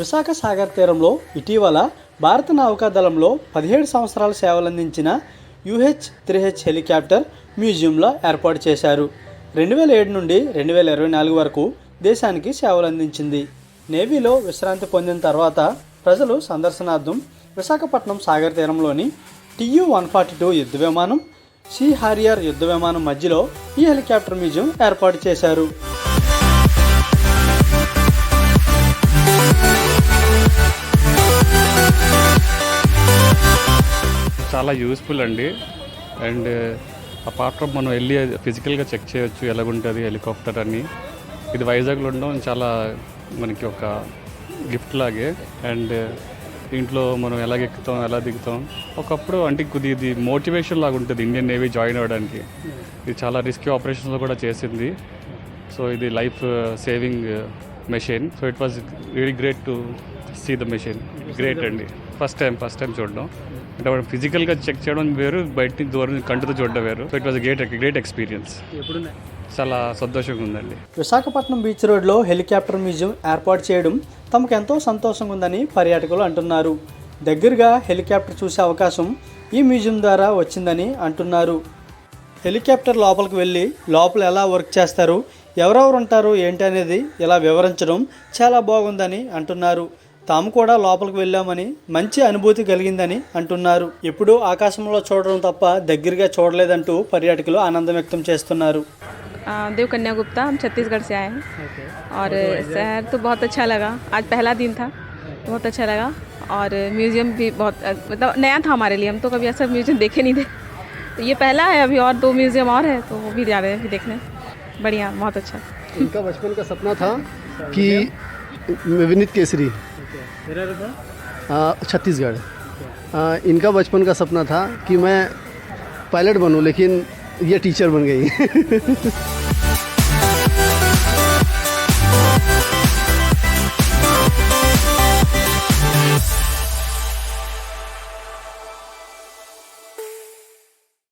విశాఖ సాగర్ తీరంలో ఇటీవల భారత నౌకాదళంలో పదిహేడు సంవత్సరాల సేవలందించిన U H three H helicopter మ్యూజియంలో ఏర్పాటు చేశారు. రెండు వేల ఏడు నుండి రెండు వేల ఇరవై నాలుగు వరకు దేశానికి సేవలందించింది. నేవీలో విశ్రాంతి పొందిన తర్వాత ప్రజలు సందర్శనార్థం విశాఖపట్నం సాగర్ తీరంలోని టియు వన్ ఫార్టీ టూ యుద్ధ విమానం సి హారియర్ యుద్ధ విమానం మధ్యలో ఈ హెలికాప్టర్ మ్యూజియం ఏర్పాటు చేశారు. చాలా యూస్ఫుల్ అండి. అండ్ అపార్ట్ ఫ్రమ్ మనం వెళ్ళి ఫిజికల్గా చెక్ చేయొచ్చు ఎలాగుంటుంది హెలికాప్టర్ అని. ఇది వైజాగ్లో ఉండడం చాలా మనకి ఒక గిఫ్ట్ లాగే. అండ్ దీంట్లో uh, మనం ఎలా ఎక్కుతాం ఎలా దిగుతాం. ఒకప్పుడు అంటే కొద్ది ఇది మోటివేషన్ లాగా ఉంటుంది ఇండియన్ నేవీ జాయిన్ అవ్వడానికి. ఇది చాలా రిస్కీ ఆపరేషన్స్లో కూడా చేసింది. సో ఇది life saving uh, machine so it was really great to see the machine great అండి. ఫస్ట్ టైం ఫస్ట్ టైం చూడడం. అంటే మనం ఫిజికల్గా చెక్ చేయడం వేరు బయట దూరం కంటితో చూడడం వేరు. So it was great great experience చాలా సంతోషంగా ఉందండి. విశాఖపట్నం బీచ్ రోడ్లో హెలికాప్టర్ మ్యూజియం ఏర్పాటు చేయడం తమకు ఎంతో సంతోషంగా ఉందని పర్యాటకులు అంటున్నారు. దగ్గరగా హెలికాప్టర్ చూసే అవకాశం ఈ మ్యూజియం ద్వారా వచ్చిందని అంటున్నారు. హెలికాప్టర్ లోపలికి వెళ్ళి లోపల ఎలా వర్క్ చేస్తారు? ఎవరెవరు ఉంటారు ఏంటి అనేది ఇలా వివరించడం చాలా బాగుందని అంటున్నారు తాము కూడా లోపలికి వెళ్ళామని మంచి అనుభూతి కలిగిందని అంటున్నారు ఎప్పుడూ ఆకాశంలో చూడడం తప్ప దగ్గరగా చూడలేదంటూ పర్యాటకులు ఆనందం వ్యక్తం చేస్తున్నారు आ, देव कन्या गुप्ता हम छत्तीसगढ़ से आए हैं और शहर तो बहुत अच्छा लगा आज पहला दिन था बहुत अच्छा लगा और म्यूज़ियम भी बहुत मतलब नया था हमारे लिए हम तो कभी ऐसा म्यूज़ियम देखे नहीं थे तो ये पहला है अभी और दो म्यूज़ियम और है तो वो भी जा रहे हैं अभी देखने बढ़िया, बहुत अच्छा। इनका बचपन का सपना था कि विनीत केसरी। छत्तीसगढ़। इनका बचपन का सपना था कि मैं पायलट बनूं, लेकिन ये टीचर बन गई।